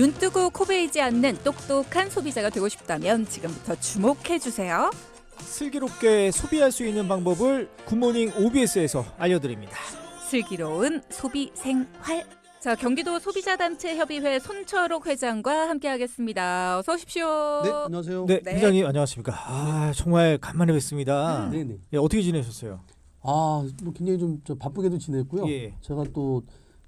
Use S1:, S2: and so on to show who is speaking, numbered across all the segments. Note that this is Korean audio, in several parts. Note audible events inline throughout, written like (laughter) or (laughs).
S1: 눈 뜨고 코 베이지 않는 똑똑한 소비자가 되고 싶다면 지금부터 주목해 주세요.
S2: 슬기롭게 소비할 수 있는 방법을 굿모닝 OBS에서 알려드립니다.
S1: 슬기로운 소비 생활. 자, 경기도 소비자단체 협의회 손철옥 회장과 함께하겠습니다. 어서 오십시오.
S3: 네, 안녕하세요.
S2: 네,
S1: 네.
S2: 회장님 안녕하십니까. 아 정말 간만에 뵙습니다.
S1: 음.
S3: 네, 네.
S2: 예, 어떻게 지내셨어요?
S3: 아, 뭐 굉장히 좀저 바쁘게도 지냈고요.
S2: 예.
S3: 제가 또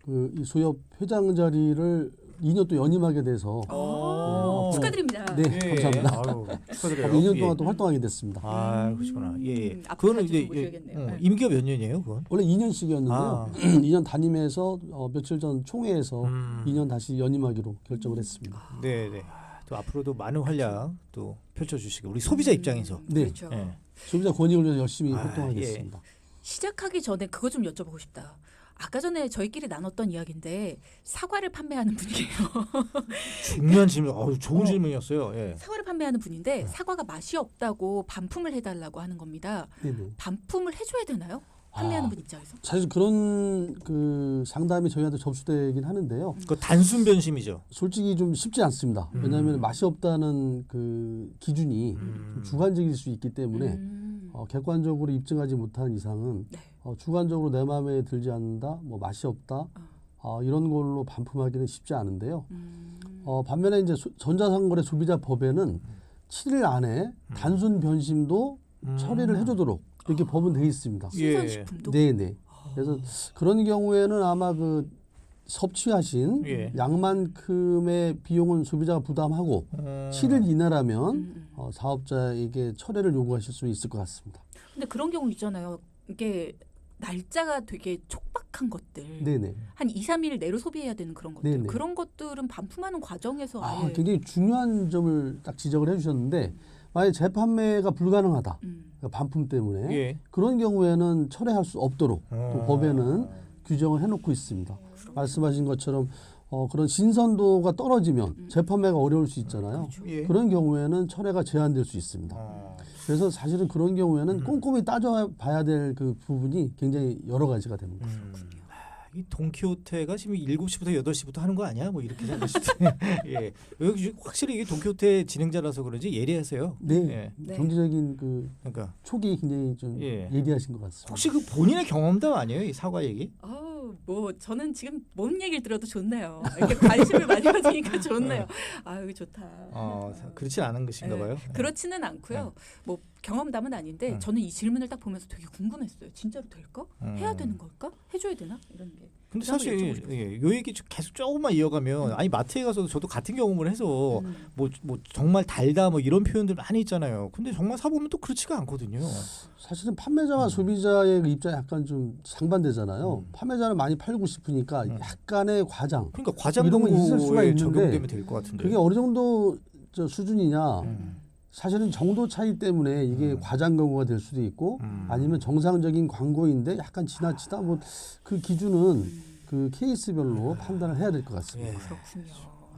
S3: 그 이 소협 회장 자리를 2년 또 연임하게 돼서
S2: 어.
S1: 아, 축하드립니다.
S3: 네,
S2: 예,
S3: 감사합니다.
S2: 아유, 축하드려요.
S3: 2년
S2: 예.
S3: 동안 또 활동하게 됐습니다.
S2: 아 그러시구나. 예, 예.
S1: 음,
S2: 그거는 이제
S1: 모셔야겠네요.
S2: 어,
S1: 네.
S2: 임기가 몇 년이에요, 그건?
S3: 원래 2년씩이었는데요.
S2: 아. (clears throat)
S3: 2년 담임해서 어, 며칠 전 총회에서
S2: 음.
S3: 2년 다시 연임하기로 결정을 했습니다.
S2: 네, 네. 아, 또 앞으로도 많은 활약 또 펼쳐 주시고 우리 소비자 입장에서.
S3: 네.
S1: 그렇죠.
S2: 예.
S3: 소비자 권익을 위해서 열심히
S2: 아,
S3: 활동하겠습니다.
S1: 시작하기 전에 그거 좀 여쭤보고 싶다. 아까 전에 저희끼리 나눴던 이야기인데 사과를 판매하는 분이에요. (laughs)
S2: 중요한 질문. 어, 좋은
S1: 어.
S2: 질문이었어요. 예.
S1: 사과를 판매하는
S2: 네.
S1: 분인데 사과가 맛이 없다고 반품을 해달라고 하는 겁니다.
S3: 네, 네.
S1: 반품을 해줘야 되나요? 판매하는
S3: 아.
S1: 분 입장에서?
S3: 사실 그런 그 상담이 저희한테 접수되긴 하는데요.
S2: 그 단순 변심이죠.
S3: 솔직히 좀 쉽지 않습니다.
S2: 음.
S3: 왜냐하면 맛이 없다는 그 기준이
S2: 음.
S3: 좀 주관적일 수 있기 때문에
S1: 음.
S3: 어, 객관적으로 입증하지 못한 이상은
S1: 네.
S3: 어, 주관적으로 내 마음에 들지 않는다, 뭐 맛이 없다, 어, 이런 걸로 반품하기는 쉽지 않은데요.
S1: 음.
S3: 어, 반면에 이제 소- 전자상거래 소비자 법에는 7일 안에 단순 변심도
S2: 음.
S3: 처리를 해주도록 이렇게 법은 돼 있습니다.
S2: 예.
S1: 신선식품도?
S3: 네네. 그래서 그런 경우에는 아마 그 섭취하신
S2: 예.
S3: 양만큼의 비용은 소비자가 부담하고
S2: 음.
S3: 7일 이내라면
S1: 음, 음.
S3: 어, 사업자에게 철회를 요구하실 수 있을 것 같습니다.
S1: 근데 그런 경우 있잖아요. 이게 날짜가 되게 촉박한 것들.
S3: 네네.
S1: 한 2, 3일 내로 소비해야 되는 그런 것들.
S3: 네네.
S1: 그런 것들은 반품하는 과정에서
S3: 아,
S1: 아예
S3: 굉장히 중요한 점을 딱 지적을 해주셨는데 만약 재판매가 불가능하다
S1: 음.
S3: 그러니까 반품 때문에
S2: 예.
S3: 그런 경우에는 철회할 수 없도록 또
S2: 어.
S3: 법에는 규정을 해놓고 있습니다. 말씀하신 것처럼 어, 그런 신선도가 떨어지면 재판매가 어려울 수 있잖아요.
S2: 예.
S3: 그런 경우에는 철회가 제한될 수 있습니다.
S2: 어.
S3: 그래서 사실은 그런 경우에는 꼼꼼히 따져봐야 될 그 부분이 굉장히 여러 가지가 됩니다.
S2: 음. 아, 이 돈키호테가 지금 7시부터 8시부터 하는 거 아니야? 뭐 이렇게 생각하실 때. (laughs) 예. 확실히 이게 돈키호테 진행자라서 그런지 예리하세요.
S3: 네,
S2: 예.
S1: 네.
S3: 경제적인 그
S2: 그러니까
S3: 촉이 굉장히 좀
S2: 예.
S3: 예리하신 것 같습니다.
S2: 혹시 그 본인의 경험담 아니에요? 이 사과 얘기?
S1: 뭐 저는 지금 뭔 얘기를 들어도 좋네요. 이렇게 관심을 많이 가지니까 (laughs) 좋네요. 아유 좋다.
S2: 어, 그렇진 않은 것인가 봐요.
S1: 네, 그렇지는 않고요. 뭐 경험담은 아닌데
S2: 음.
S1: 저는 이 질문을 딱 보면서 되게 궁금했어요. 진짜로 될까?
S2: 음.
S1: 해야 되는 걸까? 해줘야 되나? 이런 게.
S2: 근데 사실. 예, 요 얘기 좀 계속 조금만 이어가면 아니 마트에 가서도 저도 같은 경험을 해서
S1: 음.
S2: 뭐, 뭐 정말 달다 뭐 이런 표현들 많이 있잖아요. 근데 정말 사 보면 또 그렇지가 않거든요.
S3: 사실은
S2: 음.
S3: 판매자와 소비자의 그 입장이 약간 좀 상반되잖아요. 판매자는 많이 팔고 싶으니까
S2: 음.
S3: 약간의 과장
S2: 그러니까 과장
S3: 이런 거 있을 수가 있는데
S2: 적용되면 될 것 같은데.
S3: 그게 어느 정도 저 수준이냐
S2: 음.
S3: 사실은 정도 차이 때문에 이게 과장 광고가 될 수도 있고
S2: 음.
S3: 아니면 정상적인 광고인데 약간 지나치다 뭐 그 기준은 그 케이스별로 판단을 해야 될 것 같습니다.
S2: 예.
S1: 그렇군요.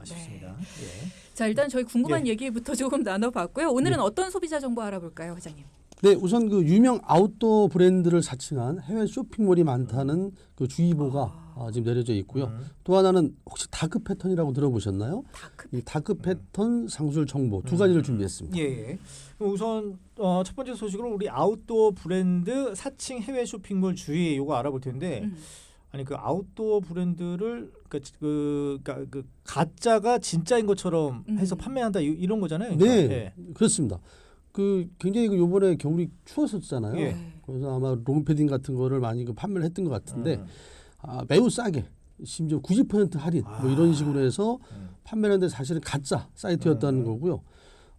S2: 아쉽습니다.
S1: 네.
S2: 예.
S1: 자 일단 저희 궁금한 얘기부터 조금 나눠봤고요. 오늘은 어떤 소비자 정보 알아볼까요, 회장님?
S3: 네, 우선 그 유명 아웃도어 브랜드를 사칭한 해외 쇼핑몰이 많다는 그 주의보가 아, 지금 내려져 있고요.
S2: 음.
S3: 또 하나는 혹시 다크 패턴이라고 들어보셨나요?
S1: 다크.
S3: 이 다크 패턴 상술 정보 두 가지를 준비했습니다.
S2: 예, 예. 우선 어, 첫 번째 소식으로 우리 아웃도어 브랜드 사칭 해외 쇼핑몰 주의 요거 알아볼 텐데
S1: 음.
S2: 아니 그 아웃도어 브랜드를 그, 그, 그러니까 그 가짜가 진짜인 것처럼 해서
S1: 음.
S2: 판매한다 이- 이런 거잖아요.
S3: 네,
S2: 그러니까. 예.
S3: 그렇습니다. 그 굉장히 그 요번에 겨울이 추웠었잖아요.
S2: 예.
S1: 네.
S3: 그래서 아마 롱패딩 같은 거를 많이 그 판매를 했던 것 같은데
S2: 음.
S3: 아, 매우 싸게 심지어 90% 할인 뭐 이런 식으로 해서
S2: 음.
S3: 판매를 했는데 사실은 가짜 사이트였다는 거고요.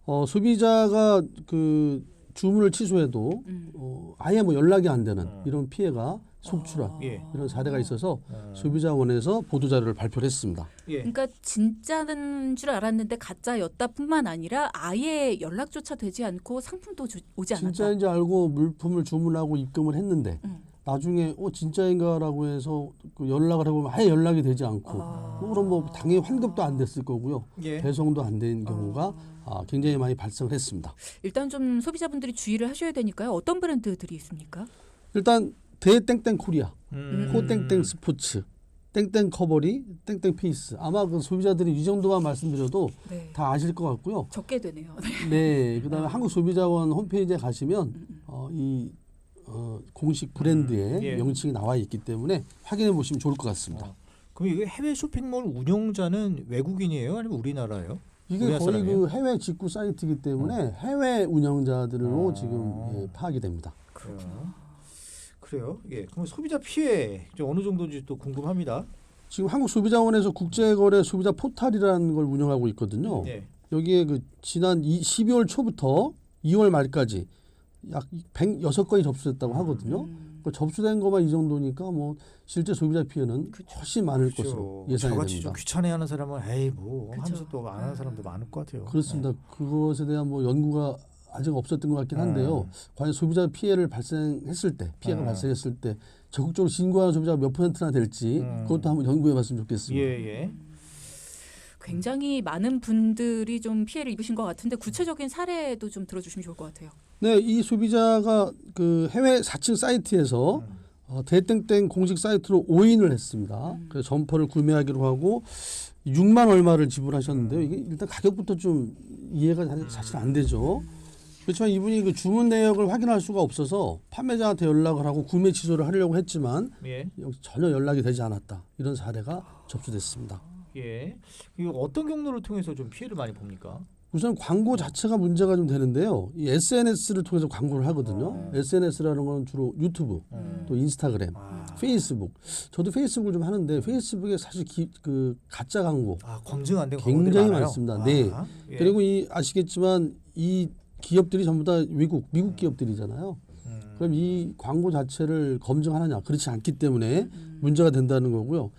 S3: 어, 소비자가 그 주문을 취소해도
S1: 음.
S3: 어, 아예 뭐 연락이 안 되는
S2: 음.
S3: 이런 피해가 속출한
S2: 예.
S3: 이런 사례가 있어서
S2: 음.
S3: 소비자원에서 보도 자료를 발표를 했습니다.
S2: 예.
S1: 그러니까 진짜는 줄 알았는데 가짜였다뿐만 아니라 아예 연락조차 되지 않고 상품도 주- 오지 않았다.
S3: 진짜인지 알고 물품을 주문하고 입금을 했는데
S1: 음.
S3: 나중에 어 진짜인가라고 해서 그 연락을 해보면 아예 연락이 되지 않고
S1: 아.
S3: 뭐 그럼 뭐 당연히 환급도 안 됐을 거고요
S2: 예.
S3: 배송도 안 된 경우가 아, 굉장히 많이 발생을 했습니다.
S1: 일단 좀 소비자분들이 주의를 하셔야 되니까요. 어떤 브랜드들이 있습니까?
S3: 일단 대땡땡 코리아,
S2: 음.
S3: 코땡땡 스포츠, 땡땡 커버리, 땡땡 페이스. 아마 그 소비자들이 이 정도만 말씀드려도
S1: 네.
S3: 다 아실 것 같고요.
S1: 적게 되네요. (laughs)
S3: 네, 그다음에 한국 소비자원 홈페이지에 가시면 어, 이 어, 공식 브랜드의
S2: 음, 예.
S3: 명칭이 나와 있기 때문에 확인해 보시면 좋을 것 같습니다.
S2: 어. 그럼 이게 해외 쇼핑몰 운영자는 외국인이에요, 아니면 우리나라예요?
S3: 이게
S2: 우리나라
S3: 거의
S2: 사람이에요?
S3: 그 해외 직구 사이트이기 때문에 해외 운영자들로
S2: 어.
S3: 지금 예, 파악이 됩니다.
S2: 그래요. 그래요. 예. 그럼 소비자 피해 좀 어느 정도인지 또 궁금합니다.
S3: 지금 한국 소비자원에서 국제거래 소비자 포탈이라는 걸 운영하고 있거든요.
S2: 예.
S3: 여기에 그 지난 이 12월 초부터 2월 말까지 약 106건이 접수됐다고 하거든요.
S1: 음.
S3: 그 접수된 것만 이 정도니까 뭐 실제 소비자 피해는 훨씬 많을 것으로 예상이
S2: 저같이
S3: 됩니다.
S2: 좀 귀찮아하는 사람은 에이 뭐
S1: 그쵸.
S2: 하면서 또 안 하는 사람도
S1: 아.
S2: 많을 것 같아요.
S3: 그렇습니다. 그것에 대한 뭐 연구가 아직 없었던 것 같긴 한데요.
S2: 음.
S3: 과연 소비자 피해를 발생했을 때, 피해가
S2: 음.
S3: 발생했을 때 적극적으로 신고하는 소비자가 몇 퍼센트나 될지
S2: 음.
S3: 그것도 한번 연구해봤으면 좋겠습니다.
S2: 예, 예.
S1: 굉장히 많은 분들이 좀 피해를 입으신 것 같은데 구체적인 사례도 좀 들어주시면 좋을 것 같아요.
S3: 네, 이 소비자가 그 해외 4층 사이트에서
S2: 음.
S3: 어, 대땡땡 공식 사이트로 오인을 했습니다.
S1: 음.
S3: 그래서 점퍼를 구매하기로 하고 6만 얼마를 지불하셨는데요.
S2: 음.
S3: 이게 일단 가격부터 좀 이해가 사- 사실 안 되죠. 그렇지만 이분이 그 주문 내역을 확인할 수가 없어서 판매자한테 연락을 하고 구매 취소를 하려고 했지만
S2: 예.
S3: 전혀 연락이 되지 않았다. 이런 사례가 접수됐습니다.
S2: 예. 이거 어떤 경로를 통해서 좀 피해를 많이 봅니까?
S3: 우선 광고 자체가 문제가 좀 되는데요. 이 SNS를 통해서 광고를 하거든요.
S2: 어.
S3: SNS라는 건 주로 유튜브,
S2: 음.
S3: 또 인스타그램,
S2: 아.
S3: 페이스북. 저도 페이스북을 좀 하는데 페이스북에 사실 기, 그 가짜 광고
S2: 아, 검증 안된
S3: 굉장히? 많습니다. 네.
S2: 아, 예.
S3: 그리고 이 아시겠지만 이 기업들이 전부 다 외국 미국 기업들이잖아요.
S2: 음.
S3: 그럼 이 광고 자체를 검증하느냐 그렇지 않기 때문에
S1: 음.
S3: 문제가 된다는 거고요.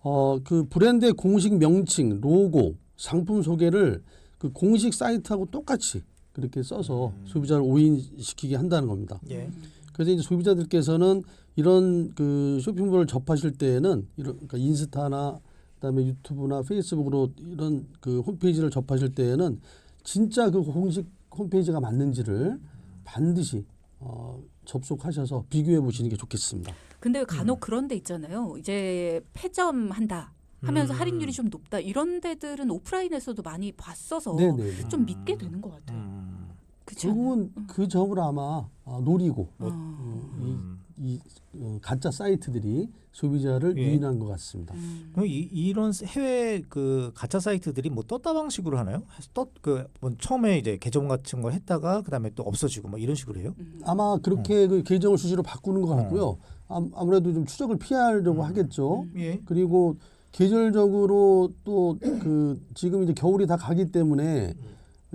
S3: 어 그 브랜드의 공식 명칭, 로고, 상품 소개를 그 공식 사이트하고 똑같이 그렇게 써서
S2: 음.
S3: 소비자를 오인시키게 한다는 겁니다.
S2: 예.
S3: 그래서 이제 소비자들께서는 이런 그 쇼핑몰을 접하실 때에는 이런 그러니까 인스타나 그다음에 유튜브나 페이스북으로 이런 그 홈페이지를 접하실 때에는 진짜 그 공식 홈페이지가 맞는지를 반드시 어, 접속하셔서 비교해 보시는 게 좋겠습니다.
S1: 근데 간혹 그런 데 있잖아요. 이제 폐점한다 하면서
S2: 음.
S1: 할인율이 좀 높다 이런 데들은 오프라인에서도 많이 봤어서
S3: 네네.
S1: 좀 믿게 되는 것 같아요.
S2: 음.
S1: 그렇지 않아요?
S3: 결국은 그 점을 아마 아, 노리고
S1: 어.
S2: 음.
S3: 이 어, 가짜 사이트들이 소비자를
S2: 예.
S3: 유인한 것 같습니다.
S1: 음.
S2: 그럼 이, 이런 해외 그 가짜 사이트들이 뭐 떴다 방식으로 하나요? 떴그 뭐 처음에 이제 계정 같은 걸 했다가 그다음에 또 없어지고 뭐 이런 식으로 해요?
S1: 음.
S3: 아마 그렇게 그 계정을 수시로 바꾸는 것 같고요. 아, 아무래도 좀 추적을 피하려고
S2: 음.
S3: 하겠죠.
S2: 예.
S3: 그리고 계절적으로 또 그 지금 이제 겨울이 다 가기 때문에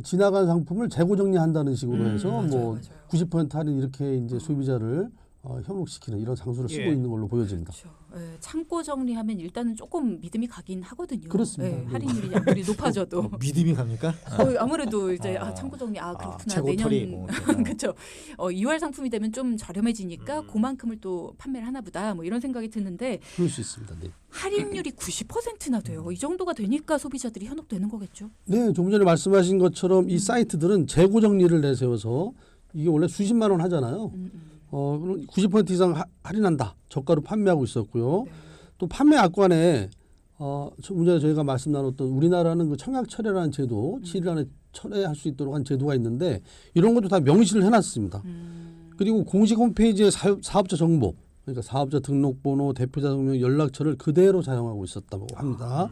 S3: 지나간 상품을 재고 정리한다는 식으로
S2: 음,
S3: 해서
S1: 맞아요,
S3: 뭐
S1: 맞아요.
S3: 90% 할인 이렇게 이제 소비자를 어, 현혹시키는 이런 장소를 쓰고
S2: 예.
S3: 있는 걸로 보여집니다.
S1: 그렇죠. 예, 창고 정리하면 일단은 조금 믿음이 가긴 하거든요.
S3: 그렇습니다.
S1: 예,
S3: 네.
S1: 할인율이 아무리 높아져도
S2: 뭐 (laughs) 믿음이 갑니까?
S1: 어, 아무래도 이제 아,
S2: 아.
S1: 창고 정리 아 그렇구나
S2: 재고 털이
S1: 내년
S2: 뭐 (laughs)
S1: 그렇죠. 어, 2월 상품이 되면 좀 저렴해지니까
S2: 음.
S1: 그만큼을 또 판매를 하나 보다 뭐 이런 생각이 드는데
S3: 그럴 수 있습니다. 네.
S1: 할인율이 90%나 돼요. 이 정도가 되니까 소비자들이 현혹되는 거겠죠.
S3: 네, 조금 전에 말씀하신 것처럼 이 사이트들은 재고 정리를 내세워서 이게 원래 수십만 원 하잖아요.
S1: 음, 음.
S3: 어, 그럼 90% 이상 하- 할인한다. 저가로 판매하고 있었고요.
S1: 네.
S3: 또 판매 악관에 어, 전에 저희가 말씀 나눴던 우리나라는 그 청약 철회라는 제도, 7일 안에 철회할 수 있도록 한 제도가 있는데 이런 것도 다 명시를 해놨습니다.
S1: 음,
S3: 그리고 공식 홈페이지에 사업, 사업자 정보, 그러니까 사업자 등록번호, 대표자 등록 연락처를 그대로 사용하고 있었다고 합니다.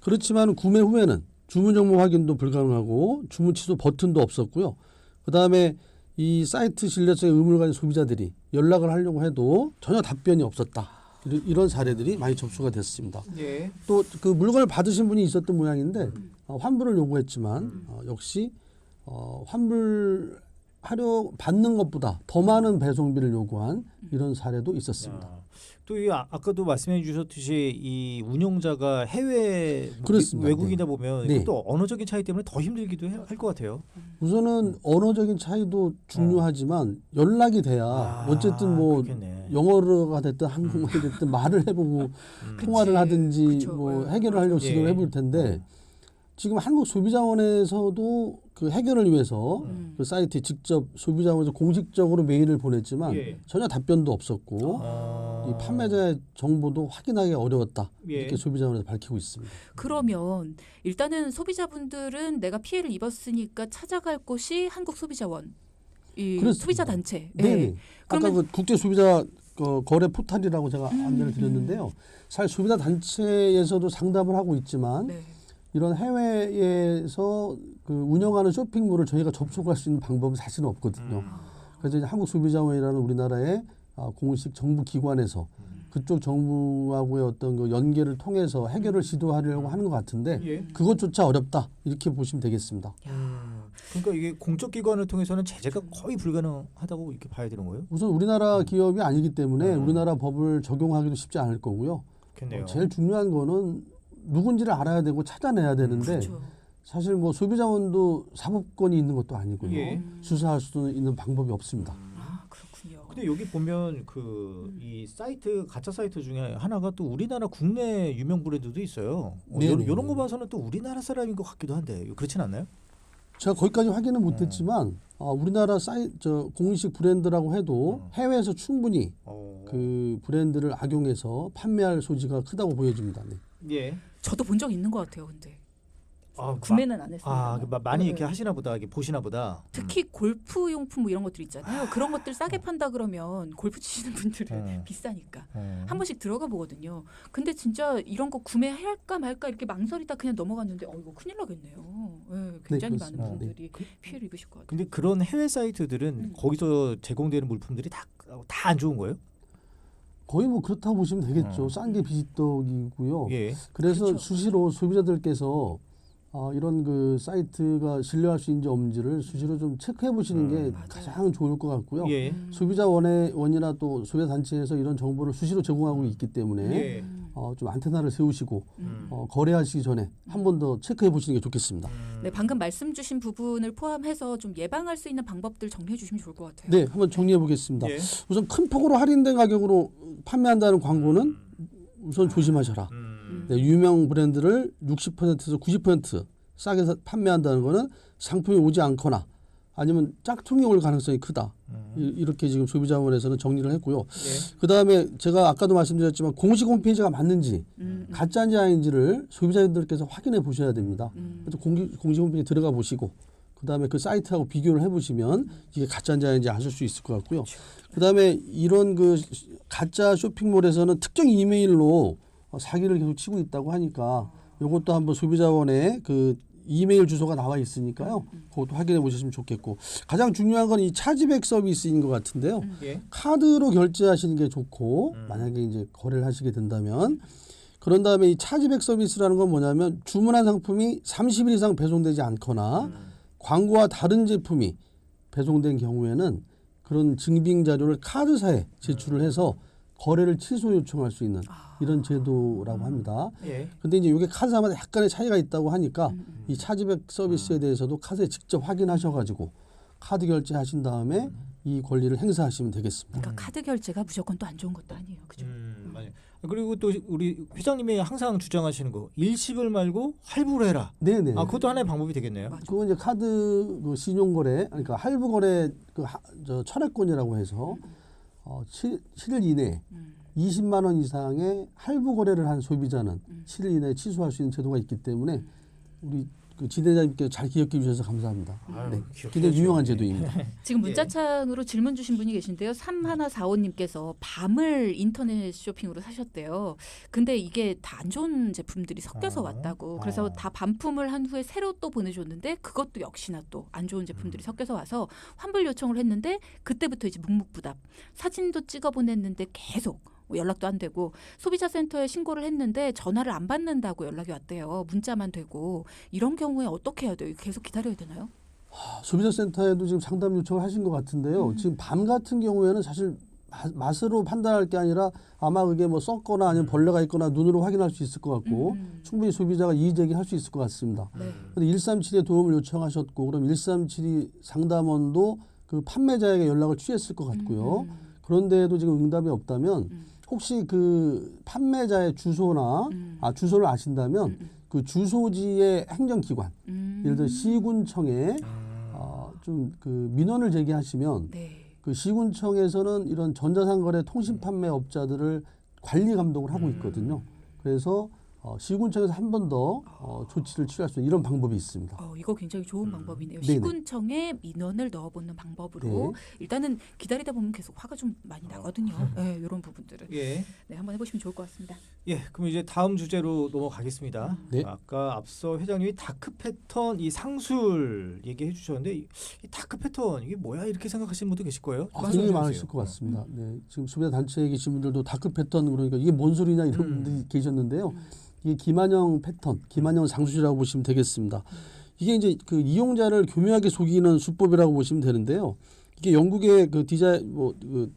S3: 그렇지만 구매 후에는 주문 정보 확인도 불가능하고 주문 취소 버튼도 없었고요. 그 다음에 이 사이트 신뢰성에 의문을 가진 소비자들이 연락을 하려고 해도 전혀 답변이 없었다. 이런- 사례들이 많이 접수가 됐습니다.
S2: 예.
S3: 또그 물건을 받으신 분이 있었던 모양인데 어, 환불을 요구했지만 어, 역시 어, 환불하려 받는 것보다 더 많은 배송비를 요구한 이런 사례도 있었습니다.
S2: 아, 또이 아, 아까도 말씀해 주셨듯이 이 운영자가 해외 뭐
S3: 그렇습니다.
S2: 외국이다 보면
S3: 네.
S2: 이것도 언어적인 차이 때문에 더 힘들기도 할 것 같아요.
S3: 우선은 언어적인 차이도 중요하지만 연락이 돼야
S2: 아,
S3: 어쨌든 뭐
S2: 그렇겠네.
S3: 영어가 됐든 한국어가 됐든 말을 해보고
S2: 음.
S3: 통화를
S1: 그치.
S3: 하든지
S1: 그쵸.
S3: 뭐
S1: 예.
S3: 해결을 하려고
S2: 예.
S3: 시도를 해볼 텐데 지금 한국 소비자원에서도 그 해결을 위해서
S1: 음.
S3: 그 사이트에 직접 소비자원에서 공식적으로 메일을 보냈지만
S2: 예.
S3: 전혀 답변도 없었고
S2: 어.
S3: 이 판매자의 정보도 확인하기 어려웠다
S2: 예.
S3: 이렇게 소비자원에서 밝히고 있습니다.
S1: 그러면 일단은 소비자분들은 내가 피해를 입었으니까 찾아갈 곳이 한국 소비자원, 이
S3: 그렇습니다.
S1: 소비자 단체.
S3: 네. 아까 그 국제 소비자 그 거래 포탈이라고 제가
S1: 음,
S3: 안내를 드렸는데요. 사실 소비자 단체에서도 상담을 하고 있지만
S1: 네.
S3: 이런 해외에서 그 운영하는 쇼핑몰을 저희가 접촉할 수 있는 방법은 사실은 없거든요. 그래서 이제 한국소비자원이라는 우리나라의 아, 공식 정부 기관에서 그쪽 정부하고의 어떤 그 연계를 통해서 해결을 시도하려고 하는 것 같은데
S2: 예.
S3: 그것조차 어렵다 이렇게 보시면 되겠습니다.
S2: 음, 그러니까 이게 공적 기관을 통해서는 제재가 거의 불가능하다고 이렇게 봐야 되는 거예요?
S3: 우선 우리나라 기업이 아니기 때문에
S2: 음.
S3: 우리나라 법을 적용하기도 쉽지 않을 거고요.
S2: 좋겠네요.
S3: 어, 제일 중요한 거는 누군지를 알아야 되고 찾아내야 되는데
S1: 그렇죠.
S3: 사실 뭐 소비자원도 사법권이 있는 것도 아니고요.
S2: 예.
S3: 수사할 수 있는 방법이 없습니다.
S2: 근데 여기 보면 그 이 사이트 가짜 사이트 중에 하나가 또 우리나라 국내 유명 브랜드도 있어요. 어,
S3: 네네.
S2: 이런 거 봐서는 또 우리나라 사람인 것 같기도 한데 그렇진 않나요?
S3: 제가 거기까지 확인은 못했지만 어, 우리나라 사이 저 공식 브랜드라고 해도
S2: 어.
S3: 해외에서 충분히
S2: 어.
S3: 그 브랜드를 악용해서 판매할 소지가 크다고 보여집니다. 네.
S2: 예.
S1: 저도 본 적 있는 것 같아요. 근데
S2: 아,
S1: 구매는 안 했어요.
S2: 아, 그 마- 많이
S1: 네.
S2: 이렇게 하시나 보다. 이렇게 보시나 보다.
S1: 특히 골프 용품 뭐 이런 것들 있잖아요. 그런 것들 싸게 판다 그러면 골프 치시는 분들은
S2: 어. (laughs)
S1: 비싸니까
S2: 음.
S1: 한 번씩 들어가 보거든요. 근데 진짜 이런 거 구매할까 말까 이렇게 망설이다 그냥 넘어갔는데 어 이거 큰일 나겠네요. 예, 굉장히 많은
S3: 그렇습니다.
S1: 분들이
S2: 그-
S1: 피해를 입으실 것 같아요.
S2: 근데 그런 해외 사이트들은
S1: 음.
S2: 거기서 제공되는 물품들이 다 다 안 좋은 거예요?
S3: 거의 뭐 그렇다고 보시면 되겠죠.
S2: 어.
S3: 싼게 비지떡이고요.
S2: 예.
S3: 그래서
S1: 그렇죠.
S3: 수시로 소비자들께서 아, 이런 그 사이트가 신뢰할 수 있는지 없는지를 수시로 좀 체크해 보시는
S2: 음.
S3: 게
S1: 맞아요.
S3: 가장 좋을 것 같고요.
S2: 예.
S1: 음.
S3: 소비자 원의 원이나 또 소비자 단체에서 이런 정보를 수시로 제공하고 있기 때문에
S2: 예.
S1: 음.
S3: 어, 좀 안테나를 세우시고
S1: 음.
S3: 어, 거래하시기 전에 한 번 더 체크해 보시는 게 좋겠습니다.
S2: 음.
S1: 네, 방금 말씀 주신 부분을 포함해서 좀 예방할 수 있는 방법들 정리해 주시면 좋을 것 같아요.
S3: 네, 한번 정리해 보겠습니다.
S2: 예.
S3: 우선 큰 폭으로 할인된 가격으로 판매한다는 광고는 우선 조심하셔라.
S2: 음.
S3: 네, 유명 브랜드를 60%에서 90% 싸게 사- 판매한다는 거는 상품이 오지 않거나 아니면 짝퉁이 올 가능성이 크다.
S2: 음.
S3: 이- 이렇게 지금 소비자원에서는 정리를 했고요.
S2: 예.
S3: 그 다음에 제가 아까도 말씀드렸지만 공식 홈페이지가 맞는지
S1: 음, 음,
S3: 가짜인지 아닌지를 소비자들께서 확인해 보셔야 됩니다.
S1: 음.
S3: 그래서 공기, 공식 홈페이지 들어가 보시고 그 다음에 그 사이트하고 비교를 해보시면 이게 가짜인지 아닌지 아실 수 있을 것 같고요. 그 다음에 이런 그 가짜 쇼핑몰에서는 특정 이메일로 어, 사기를 계속 치고 있다고 하니까 이것도 한번 소비자원의 그 이메일 주소가 나와 있으니까요. 그것도 확인해 보셨으면 좋겠고 가장 중요한 건 이 차지백 서비스인 것 같은데요.
S2: 예.
S3: 카드로 결제하시는 게 좋고
S2: 음.
S3: 만약에 이제 거래를 하시게 된다면 그런 다음에 이 차지백 서비스라는 건 뭐냐면 주문한 상품이 30일 이상 배송되지 않거나
S2: 음.
S3: 광고와 다른 제품이 배송된 경우에는 그런 증빙 자료를 카드사에 제출을 해서 거래를 취소 요청할 수 있는
S1: 아.
S3: 이런 제도라고 합니다.
S2: 예.
S3: 근데 이제 이게 카드사마다 약간의 차이가 있다고 하니까
S1: 음, 음.
S3: 이 차지백 서비스에 대해서도 카드에 직접 확인하셔가지고 카드 결제하신 다음에 이 권리를 행사하시면 되겠습니다.
S1: 그러니까 카드 결제가 무조건 또 안 좋은 것도 아니에요. 그죠?
S2: 음, 맞아요. 그리고 또 우리 회장님이 항상 주장하시는 거 일시불 말고 할부로 해라.
S3: 네네.
S2: 아 그것도 하나의 방법이 되겠네요.
S1: 맞아.
S3: 그건 이제 카드 그 신용 거래, 그러니까 할부 거래 그저 철회권이라고 해서 어 7, 7일 이내
S1: 음.
S3: 20만 원 이상의 할부 거래를 한 소비자는
S1: 음.
S3: 7일 이내에 취소할 수 있는 제도가 있기 때문에 우리 그 지대자님께 잘 기억해 주셔서 감사합니다.
S2: 아유,
S3: 네. 굉장히 유용한 제도입니다. (laughs)
S1: 지금
S2: 예.
S1: 문자창으로 질문 주신 분이 계신데요. 3145님께서 밤을 인터넷 쇼핑으로 사셨대요. 근데 이게 다 안 좋은 제품들이 섞여서
S2: 어.
S1: 왔다고. 그래서
S2: 어.
S1: 다 반품을 한 후에 새로 또 보내줬는데 그것도 역시나 또 안 좋은 제품들이 섞여서 와서 환불 요청을 했는데 그때부터 이제 묵묵부답. 사진도 찍어 보냈는데 계속 뭐 연락도 안 되고 소비자 센터에 신고를 했는데 전화를 안 받는다고 연락이 왔대요. 문자만 되고 이런 경우에 어떻게 해야 돼요? 계속 기다려야 되나요?
S3: 아, 소비자 센터에도 지금 상담 요청을 하신 것 같은데요.
S1: 음.
S3: 지금 밤 같은 경우에는 사실 마- 맛으로 판단할 게 아니라 아마 그게 뭐 썩거나 아니면 벌레가 있거나 눈으로 확인할 수 있을 것 같고
S1: 음.
S3: 충분히 소비자가 이의 제기할 수 있을 것 같습니다.
S1: 네.
S3: 근데 137에 도움을 요청하셨고 그럼 137이 상담원도 그 판매자에게 연락을 취했을 것 같고요.
S1: 음.
S3: 그런데도 지금 응답이 없다면
S1: 음.
S3: 혹시 그 판매자의 주소나
S1: 음.
S3: 아 주소를 아신다면
S1: 음.
S3: 그 주소지의 행정기관
S1: 음.
S3: 예를 들어 시군청에
S2: 음.
S3: 어, 좀 그 민원을 제기하시면
S1: 네.
S3: 그 시군청에서는 이런 전자상거래 통신 판매 업자들을 관리 감독을 하고 있거든요. 그래서 어, 시군 청에서 한 번 더 어, 조치를 취할 수 있는 이런 방법이 있습니다.
S1: 어, 이거 굉장히 좋은 방법이네요.
S3: 네네.
S1: 시군청에 민원을 넣어보는 방법으로
S3: 네.
S1: 일단은 기다리다 보면 계속 화가 좀 많이 나거든요. 네, 이런 부분들은
S2: 예.
S1: 네, 한번 해보시면 좋을 것 같습니다.
S2: 예, 그럼 이제 다음 주제로 넘어가겠습니다.
S3: 네.
S2: 아까 앞서 회장님이 다크 패턴 이 상술 얘기해 주셨는데 이, 이 다크 패턴 이게 뭐야 이렇게 생각하시는 분도 계실 거예요.
S3: 아, 굉장히. 많으실 것 같습니다. 네, 지금 소비자 단체에 계신 분들도 다크 패턴 그러니까 이게 뭔 소리냐 이런
S2: 음.
S3: 분들이 계셨는데요. 이게 김한영 패턴, 김한영 상수라고 보시면 되겠습니다. 이게 이제 그 이용자를 교묘하게 속이는 수법이라고 보시면 되는데요. 이게 영국의 그 디자인 뭐그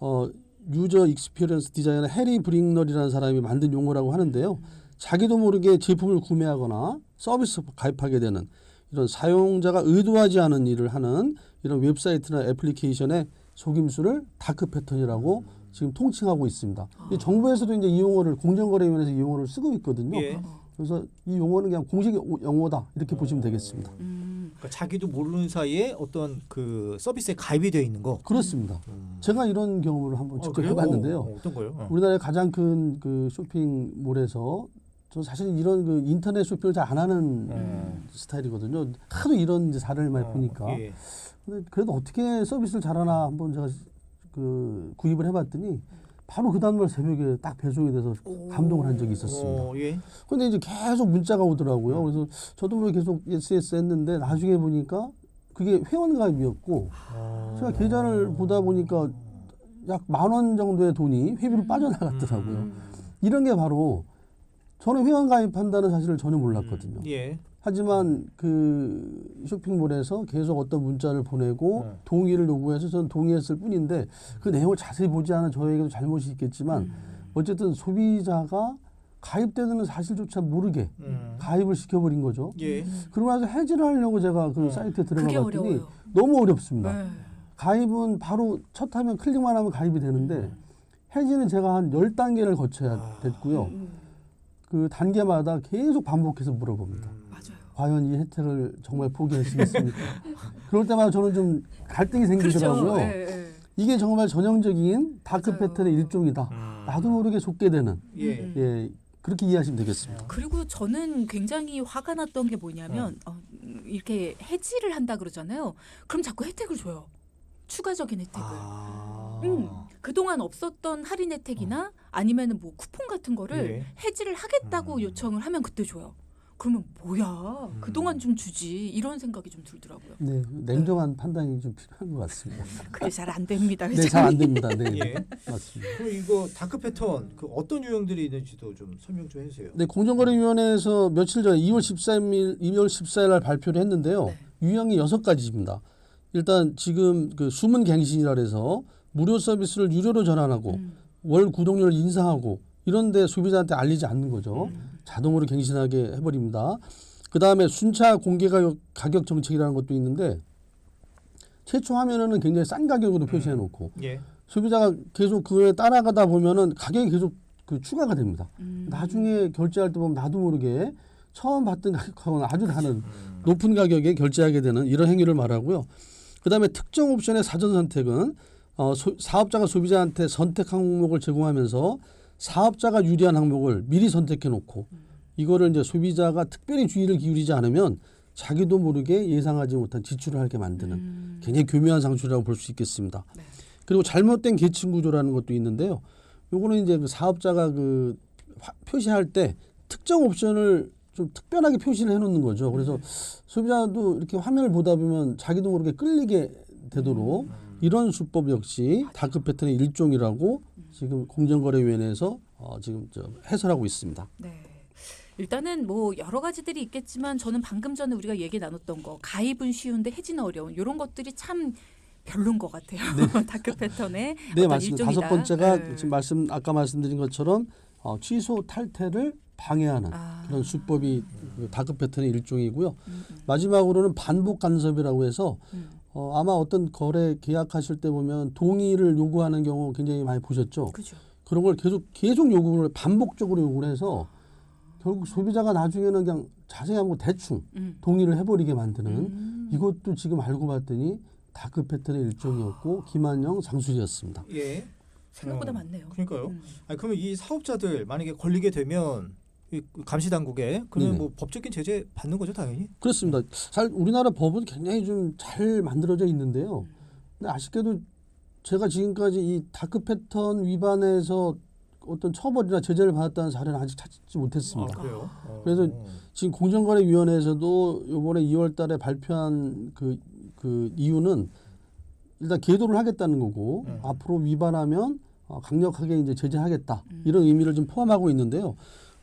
S3: 어, 유저 익스피리언스 디자이너 해리 브링널이라는 사람이 만든 용어라고 하는데요. 자기도 모르게 제품을 구매하거나 서비스 가입하게 되는 이런 사용자가 의도하지 않은 일을 하는 이런 웹사이트나 애플리케이션의 속임수를 다크 패턴이라고 지금 통칭하고 있습니다. 이 정부에서도 이제 이 용어를 공정거래위원회에서 이 용어를 쓰고 있거든요.
S2: 예.
S3: 그래서 이 용어는 그냥 공식 용어다 이렇게 보시면 되겠습니다.
S1: 음,
S2: 그러니까 자기도 모르는 사이에 어떤 그 서비스에 가입이 되어 있는 거.
S3: 그렇습니다.
S2: 음.
S3: 제가 이런 경험을 한번
S2: 어,
S3: 직접
S2: 그래요?
S3: 해봤는데요.
S2: 어, 어떤 거요? 어.
S3: 우리나라의 가장 큰 그 쇼핑몰에서 저 사실 이런 그 인터넷 쇼핑을 잘 안 하는
S2: 음.
S3: 스타일이거든요. 하도 이런 이제 사례를 많이
S2: 어,
S3: 보니까.
S2: 예.
S3: 근데 그래도 어떻게 서비스를 잘하나 한번 제가 그 구입을 해봤더니 바로 그 다음날 새벽에 딱 배송이 돼서
S1: 오.
S3: 감동을 한 적이 있었습니다.
S2: 어, 예.
S3: 근데 이제 계속 문자가 오더라고요. 그래서 저도 뭐 계속 SS 했는데 나중에 보니까 그게 회원가입이었고
S2: 어.
S3: 제가 계좌를 보다 보니까 약 만 원 정도의 돈이 회비로 빠져나갔더라고요.
S2: 음.
S3: 이런 게 바로 저는 회원 가입한다는 사실을 전혀 몰랐거든요.
S2: 예.
S3: 하지만 그 쇼핑몰에서 계속 어떤 문자를 보내고
S2: 음.
S3: 동의를 요구해서 저는 동의했을 뿐인데 그 내용을 자세히 보지 않은 저에게도 잘못이 있겠지만
S1: 음.
S3: 어쨌든 소비자가 가입되는 사실조차 모르게
S2: 음.
S3: 가입을 시켜버린 거죠.
S2: 예.
S3: 그러고 나서 해지를 하려고 제가 그
S2: 어.
S3: 사이트에
S1: 그게
S3: 들어가 봤더니
S1: 어려워요.
S3: 너무 어렵습니다.
S1: 네.
S3: 가입은 바로 첫 화면 클릭만 하면 가입이 되는데
S1: 음.
S3: 해지는 제가 한 열단계를 거쳐야
S2: 아.
S3: 됐고요.
S1: 음,
S3: 그 단계마다 계속 반복해서 물어봅니다.
S2: 음.
S3: 과연 이 혜택을 정말 포기하시겠습니까? (laughs) 그럴 때마다 저는 좀 갈등이 생기더라고요.
S1: 그렇죠. 예, 예.
S3: 이게 정말 전형적인 다크
S1: 맞아요.
S3: 패턴의 일종이다.
S2: 음.
S3: 나도 모르게 속게 되는
S2: 예.
S1: 음.
S3: 예 그렇게 이해하시면 되겠습니다.
S1: 그리고 저는 굉장히 화가 났던 게 뭐냐면
S3: 네.
S1: 어, 음, 이렇게 해지를 한다 그러잖아요. 그럼 자꾸 혜택을 줘요. 추가적인 혜택을.
S2: 아.
S1: 음, 그동안 없었던 할인 혜택이나 아니면은 뭐 쿠폰 같은 거를
S2: 예.
S1: 해지를 하겠다고
S2: 음.
S1: 요청을 하면 그때 줘요. 그러면 뭐야?
S2: 음.
S1: 그동안 좀 주지. 이런 생각이 좀 들더라고요.
S3: 네, 냉정한 판단이 좀 필요한 것 같습니다. (laughs)
S1: 그게 잘 안 됩니다.
S3: 네, 잘 안 됩니다. 네,
S2: 예.
S3: 맞습니다.
S2: 그럼 이거 다크 패턴 그 어떤 유형들이 있는지도 좀 설명 좀 해주세요.
S3: 네, 공정거래위원회에서 며칠 전에 2월 13일, 2월 14일 날 발표를 했는데요.
S1: 네.
S3: 유형이 여섯 가지입니다. 일단 지금 그 숨은 갱신이라 해서 무료 서비스를 유료로 전환하고
S1: 음,
S3: 월 구독료를 인상하고 이런데 소비자한테 알리지 않는 거죠.
S1: 음.
S3: 자동으로 갱신하게 해버립니다. 그 다음에 순차 공개 가격, 가격 정책이라는 것도 있는데 최초 화면에는 굉장히 싼 가격으로 표시해 놓고
S2: 예.
S3: 소비자가 계속 그에 따라가다 보면은 가격이 계속 그 추가가 됩니다.
S1: 음.
S3: 나중에 결제할 때 보면 나도 모르게 처음 봤던 가격하고는 아주 다른
S2: 음.
S3: 높은 가격에 결제하게 되는 이런 행위를 말하고요. 그 다음에 특정 옵션의 사전 선택은 어, 소- 사업자가 소비자한테 선택 항목을 제공하면서 사업자가 유리한 항목을 미리 선택해 놓고 이거를 이제 소비자가 특별히 주의를 기울이지 않으면 자기도 모르게 예상하지 못한 지출을 하게 만드는
S1: 음.
S3: 굉장히 교묘한 상술이라고 볼 수 있겠습니다.
S1: 네.
S3: 그리고 잘못된 계층 구조라는 것도 있는데요. 요거는 이제 그 사업자가 그 화- 표시할 때 특정 옵션을 좀 특별하게 표시를 해놓는 거죠. 그래서 소비자도 이렇게 화면을 보다 보면 자기도 모르게 끌리게 되도록 이런 수법 역시 다크 패턴의 일종이라고 지금 공정거래위원회에서 어, 지금 저 해설하고 있습니다.
S1: 네. 일단은 뭐 여러 가지들이 있겠지만 저는 방금 전에 우리가 얘기 나눴던 거 가입은 쉬운데 해지는 어려운 이런 것들이 참 별론 것 같아요. (laughs) 다크 패턴의
S3: 네 맞습니다.
S1: 일종이다.
S3: 다섯 번째가
S1: 네.
S3: 지금 말씀 아까 말씀드린 것처럼 어, 취소 탈퇴를 방해하는
S1: 아.
S3: 그런 수법이 그 다크 패턴의 일종이고요.
S1: 음, 음,
S3: 마지막으로는 반복 간섭이라고 해서
S1: 음.
S3: 어, 아마 어떤 거래 계약하실 때 보면 동의를 요구하는 경우 굉장히 많이 보셨죠.
S1: 그죠.
S3: 그런 걸 계속 계속 요구를 반복적으로 요구를 해서 결국 소비자가 나중에는 그냥 자세히 한번 대충
S1: 음.
S3: 동의를 해버리게 만드는
S1: 음.
S3: 이것도 지금 알고 봤더니 다크 패턴의 일종이었고 김한영, 장수리였습니다.
S2: 예.
S1: 생각보다
S2: 어,
S1: 많네요.
S2: 그러니까요.
S1: 음.
S2: 아니, 그러면 이 사업자들 만약에 걸리게 되면 이 감시 당국에 그러면
S3: 네네.
S2: 뭐 법적인 제재 받는 거죠, 당연히.
S3: 그렇습니다. 잘 우리나라 법은 굉장히 좀 잘 만들어져 있는데요. 근데 아쉽게도 제가 지금까지 이 다크 패턴 위반에서 어떤 처벌이나 제재를 받았다는 사례는 아직 찾지 못했습니다.
S2: 아, 그래요. 어.
S3: 그래서 지금 공정거래위원회에서도 이번에 2월달에 발표한 그, 그 이유는 일단 계도를 하겠다는 거고
S2: 음.
S3: 앞으로 위반하면 어, 강력하게 이제 제재하겠다 이런 의미를 좀 포함하고 있는데요.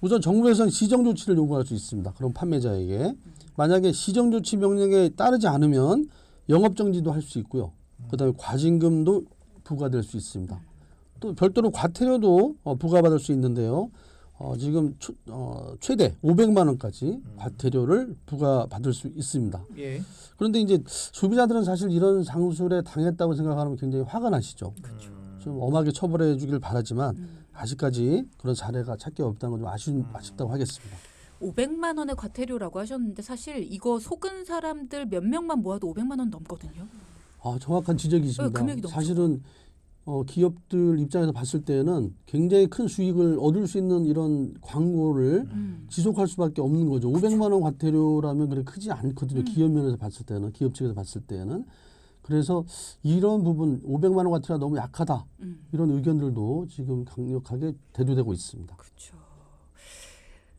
S3: 우선 정부에서는 시정 조치를 요구할 수 있습니다. 그런 판매자에게 만약에 시정 조치 명령에 따르지 않으면 영업 정지도 할 수 있고요. 그다음에 과징금도 부과될 수 있습니다. 또 별도로 과태료도 어, 부과받을 수 있는데요. 어, 지금 추, 어, 최대 500만 원까지 과태료를 부과받을 수 있습니다.
S2: 예.
S3: 그런데 이제 소비자들은 사실 이런 상술에 당했다고 생각하면 굉장히 화가 나시죠.
S2: 음.
S3: 좀 엄하게 처벌해 주길 바라지만
S1: 음.
S3: 아직까지 그런 사례가 찾기 없다는 건 좀 아쉬운, 아쉽다고 하겠습니다.
S1: 500만 원의 과태료라고 하셨는데 사실 이거 속은 사람들 몇 명만 모아도 500만 원 넘거든요.
S3: 아, 정확한 지적이십니다.
S1: 너무
S3: 사실은 어, 기업들 입장에서 봤을 때는 굉장히 큰 수익을 얻을 수 있는 이런 광고를
S1: 음.
S3: 지속할 수밖에 없는 거죠. 500만 원 과태료라면 그래 크지 않거든요.
S1: 음.
S3: 기업 면에서 봤을 때는 기업 측에서 봤을 때는 그래서 이런 부분 500만 원 과태료가 너무 약하다
S1: 음.
S3: 이런 의견들도 지금 강력하게 대두되고 있습니다.
S1: 그렇죠.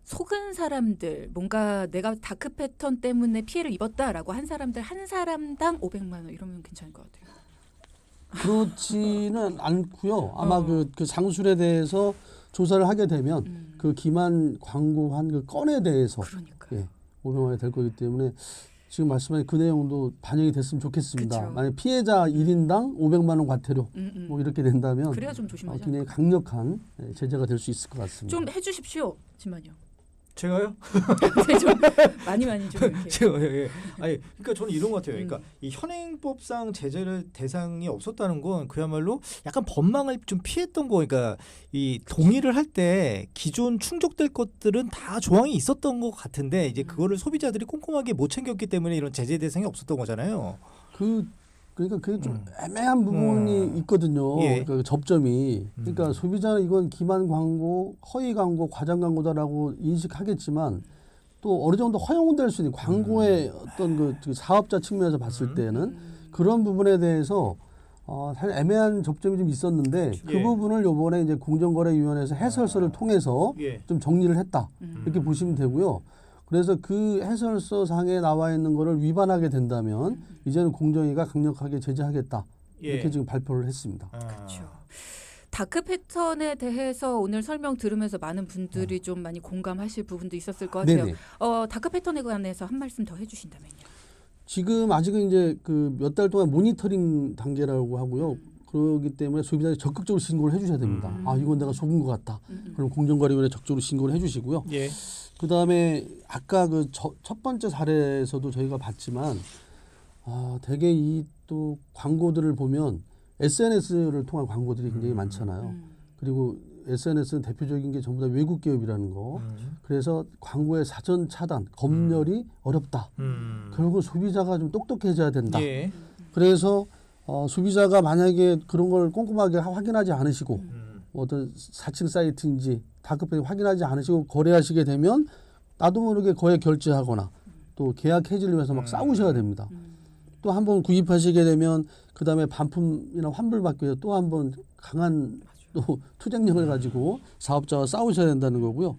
S1: 속은 사람들 뭔가 내가 다크 패턴 때문에 피해를 입었다라고 한 사람들 한 사람당 500만 원 이러면 괜찮을 것 같아요.
S3: 그렇지는 않고요. 아마
S1: 어.
S3: 그, 그 상술에 대해서 조사를 하게 되면
S1: 음.
S3: 그 기만 광고한 그 건에 대해서
S1: 그러니까.
S3: 예, 500만 원이 될 거기 때문에 지금 말씀하신 그 내용도 반영이 됐으면 좋겠습니다.
S1: 그쵸.
S3: 만약 피해자 1인당 500만 원 과태료
S1: 음, 음.
S3: 뭐 이렇게 된다면
S1: 그래야 좀
S3: 어,
S1: 조심하자.
S3: 굉장히 강력한 예, 제재가 될 수 있을 것 같습니다.
S1: 좀 해주십시오, 지만요.
S2: 제가요? (laughs)
S1: 네, 좀 많이 많이 좀 이렇게.
S2: 제가 예, 예. 아니 그러니까 저는 이런 것 같아요. 그러니까
S1: 음.
S2: 이 현행법상 제재를 대상이 없었다는 건 그야말로 약간 법망을 좀 피했던 거. 그러니까 이 동의를 할 때 기존 충족될 것들은 다 조항이 있었던 것 같은데 이제
S1: 음.
S2: 그거를 소비자들이 꼼꼼하게 못 챙겼기 때문에 이런 제재 대상이 없었던 거잖아요.
S3: 그 그러니까 그게 좀
S2: 음.
S3: 애매한 부분이
S2: 음.
S3: 있거든요.
S2: 예.
S3: 그러니까 그 접점이. 그러니까
S2: 음.
S3: 소비자는 이건 기만 광고, 허위 광고, 과장 광고다라고 인식하겠지만 또 어느 정도 허용될 수 있는 광고의 어떤 그, 그 사업자 측면에서 봤을
S2: 음.
S3: 때는
S1: 음.
S3: 그런 부분에 대해서 어, 사실 애매한 접점이 좀 있었는데 그
S2: 예.
S3: 부분을 요번에 이제 공정거래위원회에서 해설서를
S2: 아.
S3: 통해서
S2: 예.
S3: 좀 정리를 했다.
S1: 음.
S3: 이렇게 보시면 되고요. 그래서 그 해설서 상에 나와 있는 거를 위반하게 된다면 이제는 공정위가 강력하게 제재하겠다.
S2: 예.
S3: 이렇게 지금 발표를 했습니다.
S2: 아.
S1: 그렇죠. 다크 패턴에 대해서 오늘 설명 들으면서 많은 분들이 좀 많이 공감하실 부분도 있었을 것 같아요.
S3: 네네.
S1: 어, 다크 패턴에 관해서 한 말씀 더 해주신다면요.
S3: 지금 아직은 이제 그 몇 달 동안 모니터링 단계라고 하고요. 그렇기 때문에 소비자들이 적극적으로 신고를 해주셔야 됩니다.
S2: 음.
S3: 아 이건 내가 속은 것 같다.
S1: 음, 음.
S3: 그럼 공정거래위원회 적극적으로 신고를 해주시고요.
S2: 예.
S3: 그 다음에 아까 그 첫 번째 사례에서도 저희가 봤지만 아 되게 이 또 광고들을 보면 SNS를 통한 광고들이 굉장히
S2: 음.
S3: 많잖아요.
S1: 음.
S3: 그리고 SNS는 대표적인 게 전부 다 외국 기업이라는 거.
S2: 음.
S3: 그래서 광고의 사전 차단, 검열이 어렵다.
S2: 음.
S3: 결국 소비자가 좀 똑똑해져야 된다.
S2: 예.
S3: 그래서 어, 소비자가 만약에 그런 걸 꼼꼼하게 하- 확인하지 않으시고
S2: 음.
S3: 어떤 사칭 사이트인지 다급하게 확인하지 않으시고 거래하시게 되면 나도 모르게 거래 결제하거나 또 계약 해지를 위해서 막
S2: 음.
S3: 싸우셔야 됩니다.
S1: 음.
S3: 또 한 번 구입하시게 되면 그 다음에 반품이나 환불받기 위해서 또 한 번 강한 또 투쟁력을 가지고 사업자와 싸우셔야 된다는 거고요.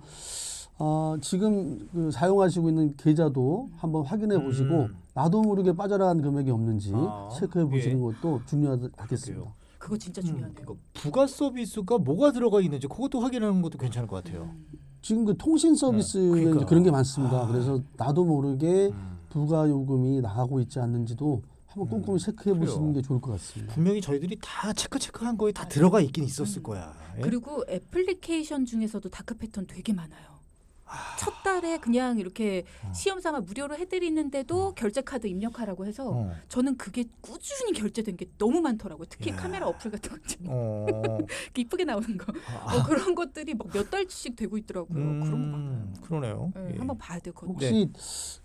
S3: 아, 지금 그 사용하시고 있는 계좌도 한번 확인해 보시고
S2: 음.
S3: 나도 모르게 빠져나간 금액이 없는지
S2: 아,
S3: 체크해 보시는
S2: 예.
S3: 것도 중요하겠습니다.
S2: 그래요.
S1: 그거 진짜
S2: 음,
S1: 중요하네요.
S2: 그러니까 부가 서비스가 뭐가 들어가 있는지 그것도 확인하는 것도 괜찮을 것 같아요.
S1: 음.
S3: 지금 그 통신 서비스에
S2: 네, 그러니까.
S3: 이제 그런 게 많습니다.
S2: 아.
S3: 그래서 나도 모르게
S2: 음.
S3: 부가 요금이 나가고 있지 않는지도 한번 꼼꼼히 체크해 보시는. 게 좋을 것 같습니다.
S2: 분명히 저희들이 다 체크 체크한 거에 다 들어가 있긴 있었을
S1: 음.
S2: 거야. 예?
S1: 그리고 애플리케이션 중에서도 다크 패턴 되게 많아요.
S2: 아.
S1: 첫 달에 그냥 이렇게
S2: 어.
S1: 시험 삼아 무료로 해드리는데도 결제 카드 입력하라고 해서
S2: 어.
S1: 저는 그게 꾸준히 결제된 게 너무 많더라고요. 특히
S2: 야.
S1: 카메라 어플 같은 거 있잖아요.
S2: 어. (laughs)
S1: 이쁘게 나오는 거.
S2: 아.
S1: 어, 그런 것들이 막 몇 달씩 되고 있더라고요. 그런 거 많아요.
S2: 음, 그러네요.
S1: 네,
S2: 예.
S1: 한번 봐야 돼요. 그거.
S3: 혹시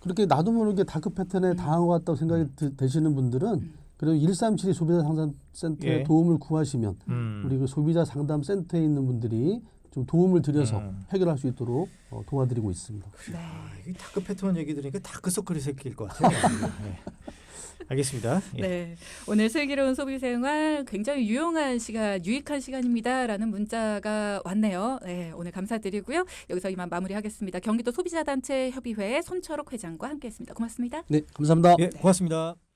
S3: 그렇게 나도 모르게 다크 패턴에
S1: 음.
S3: 당한 것 같다고 생각이 드, 되시는 분들은
S1: 음.
S3: 그리고 137 소비자 상담 센터에
S2: 예.
S3: 도움을 구하시면
S2: 음.
S3: 우리 그 소비자 상담 센터에 있는 분들이 좀 도움을 드려서
S2: 음.
S3: 해결할 수 있도록 어, 도와드리고 있습니다.
S1: 네.
S2: 아, 이 다크 패턴 얘기 들으니까 다크서클이 생길 것 같아요. (laughs) 네. 알겠습니다. 예.
S1: 네. 오늘 슬기로운 소비 생활 굉장히 유용한 시간, 유익한 시간입니다라는 문자가 왔네요. 네, 오늘 감사드리고요. 여기서 이만 마무리하겠습니다. 경기도 소비자단체 협의회 손철옥 회장과 함께했습니다. 고맙습니다.
S3: 네, 감사합니다.
S2: 예, 고맙습니다.